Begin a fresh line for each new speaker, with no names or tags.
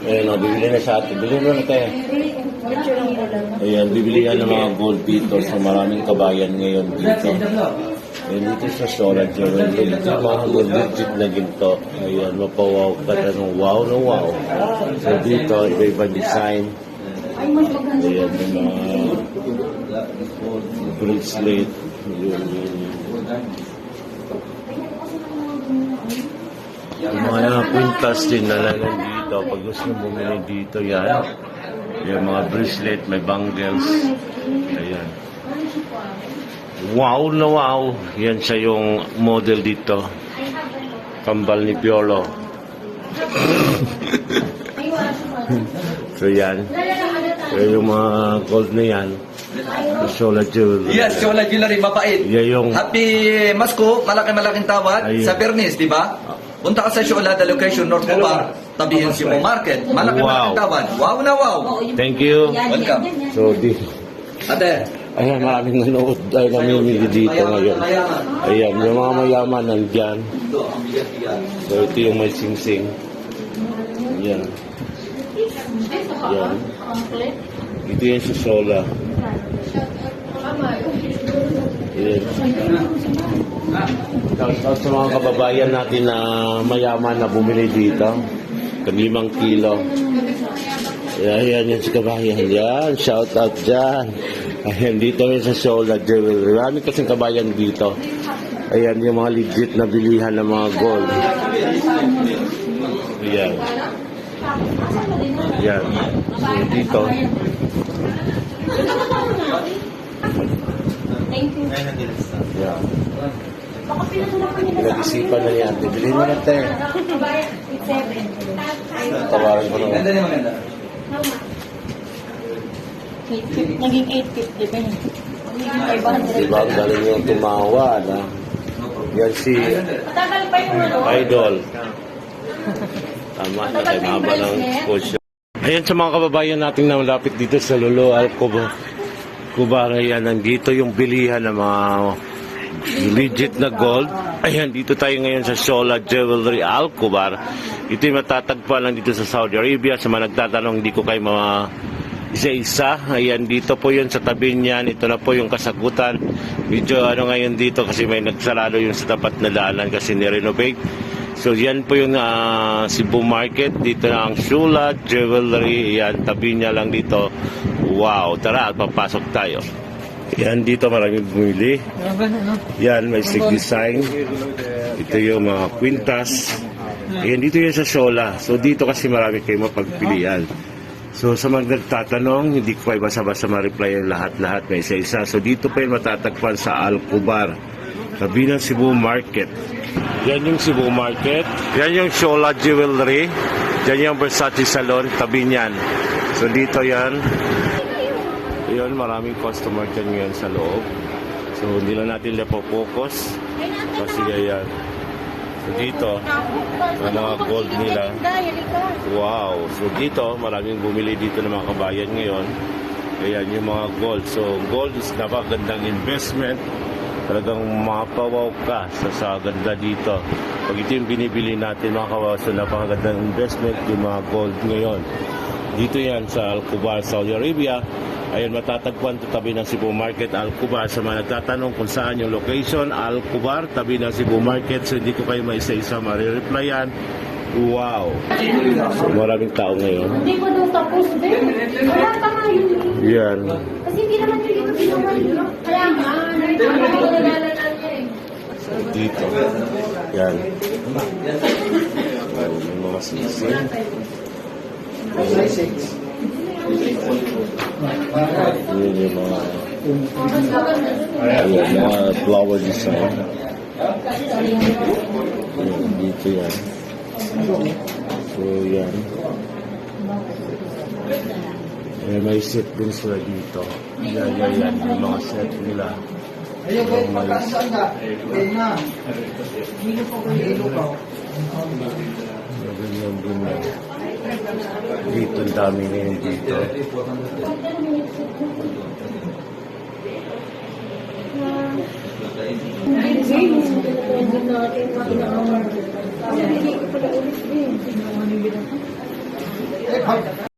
Ayan o, bibili na sa atin. Bili mo na tayo. Ayan, bibili yan ng mga gold dito sa maraming kabayan ngayon dito. Ayan, dito sa Sora Jewelry. Ito yung mga gold legit na ginto. Ayan, mapawaw ka na ng wow na wow. So dito, iba-iba design. Ayan, yung mga bracelet. Yun, yun, yun. Yung mga quintas din na lang dito. Pag gusto mo bumili dito, yan. Yung mga bracelet, may bangles. Ayan. Wow na wow. Yan siya yung model dito. Kambal ni Piolo. so yan. Yan yung mga gold na yan. Sola Jewelry.
Yes, Chola Jewelry, mabait.
Yan yung...
Happy Masko, malaki-malaking tawad
Ayun.
sa Pernis, di ba? Punta ka sa Shola, the location, North Cobar, tabi yung Simo Market. Malaki-malaking
Wow.
tawad. Wow na wow.
Thank you.
Welcome.
So, dito.
Ate,
Ayan, maraming nanood ay namimili dito ngayon. Ayan, yung mga mayaman nandyan. So, ito yung may sing-sing. Ayan. Ayan. Ito yung sa Sola. Ayan. Shoutout sa mga kababayan natin na mayaman na bumili dito. Kalimang kilo. Ayan, yan si kabayan. Yan, shout out dyan. Ayan, dito rin sa Sola Jewelry. Marami kasing kabayan dito. Ayan, yung mga legit na bilihan ng mga gold. Ayan. Ayan. So, dito. Ayan. Pinag-isipan na niya. Bilhin mo na tayo. Tawarin ko naman.
Ganda niya maganda.
Naging 850 ba yun? Naging 500.
Diba, ang galing yung tumawad, ha? Yan si
ano?
Idol. Tama, na kay haba ng coach. Ayan sa mga kababayan nating namalapit dito sa Lolo Alcoba. Kuba yan, nandito yung bilihan ng mga legit na gold. Ayan, dito tayo ngayon sa Sola Jewelry Alcobar. Ito yung matatagpuan lang dito sa Saudi Arabia. Sa mga nagtatanong, hindi ko kayo mga isa-isa. Ayan, dito po yun sa tabi niyan. Ito na po yung kasagutan. Medyo ano ngayon dito kasi may nagsarado yung sa tapat na daanan kasi ni-renovate. So yan po yung ah, Cebu Market. Dito na ang Shula Jewelry. Yan, tabi niya lang dito. Wow, tara papasok tayo. Yan, dito maraming bumili. Yan, may stick design. Ito yung mga quintas. Ayan, dito yan sa Shola. So dito kasi marami kayo mapagpilian. So sa mga nagtatanong, hindi ko kayo basta-basta ma-reply yung lahat-lahat, may isa-isa. So dito pa yung matatagpuan sa Alcobar. Tabi ng Cebu Market. Yan yung Cebu Market. Yan yung Shola Jewelry. Yan yung Versace Salon. Tabi niyan. So dito yan. Ayun, maraming customer dyan ngayon sa loob. So hindi lang natin focus Kasi yan. So dito, ang mga gold nila. Wow. So dito, maraming bumili dito ng mga kabayan ngayon. Ayan, yung mga gold. So gold is napakagandang investment. Talagang mapawaw ka sa, sa ganda dito. Pag ito yung binibili natin mga kawaw, so napakagandang investment yung mga gold ngayon. Dito yan sa Al-Kubar, Saudi Arabia. Ayun, matatagpuan to tabi ng Cebu Market, Al-Kubar. Sa mga nagtatanong kung saan yung location, Al-Kubar, tabi ng Cebu Market. So hindi ko kayo maisa-isa marireplyan. Wow! So, maraming tao ngayon.
Hindi ko daw tapos din. Wala pa nga yun.
Yan.
Kasi hindi naman yung dito yun. Kaya nga, nagkakalalan niya eh.
Dito. Yan. Yan, may mga sisig. Yan yung mga Ayan, mga flower design. Ayan, dito yan. So, yan. Eh, may set din sila dito. Yan, yan, yan. Yung mga set nila. Yung may ganyan din yan. Dito, ang dami ngayon dito.
Eh,